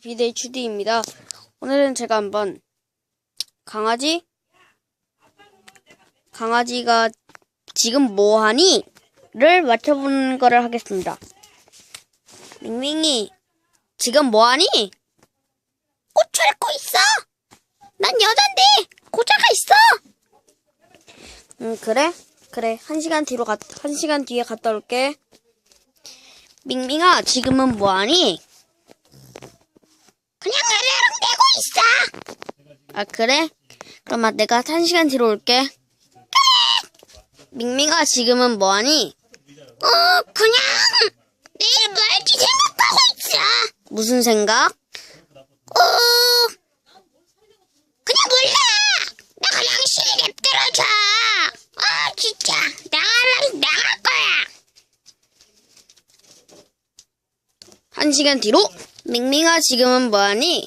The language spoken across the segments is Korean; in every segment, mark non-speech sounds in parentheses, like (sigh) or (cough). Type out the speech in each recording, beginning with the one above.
비데이 추디입니다. 오늘은 제가 한번 강아지 강아지가 지금 뭐하니? 를 맞춰보는 거를 하겠습니다. 밍밍이 지금 뭐하니? 꽃 찾고 있어. 난 여잔데 고자가 있어. 응 그래? 그래 한 시간 뒤로 갔, 한 시간 뒤에 갔다 올게. 밍밍아 지금은 뭐하니? 그냥 으르렁대고 있어. 아 그래? 그럼 내가 한 시간 뒤로 올게. 그래. 밍밍아 지금은 뭐하니? 어 그냥 내일 뭐 할지 생각하고 있어. 무슨 생각? 어 그냥 몰라. 나 그냥 시계 들어줘. 아 진짜 나가라 나갈 거야. 한 시간 뒤로 밍밍아 지금은 뭐하니?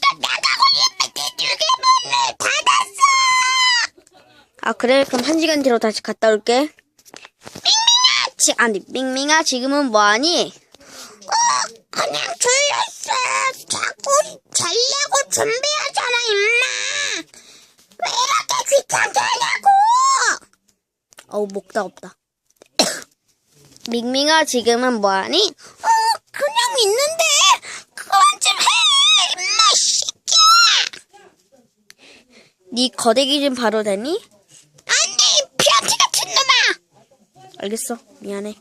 나 나가고 싶은데 두개 문을 닫았어. 아 그래 그럼 한 시간 뒤로 다시 갔다 올게. 밍밍아 지 아니 밍밍아 지금은 뭐하니? 어 그냥 졸렸어. 자꾸 자려고 준비하잖아 임마. 왜 이렇게 귀찮게 하냐고. 어우 목다 없다. (coughs) 밍밍아 지금은 뭐하니? 어 그냥 있는데 그만 좀 해! 임마 새끼야! 네 거대기 좀 봐도 되니? 안돼 이 피아치 같은 놈아! 알겠어 미안해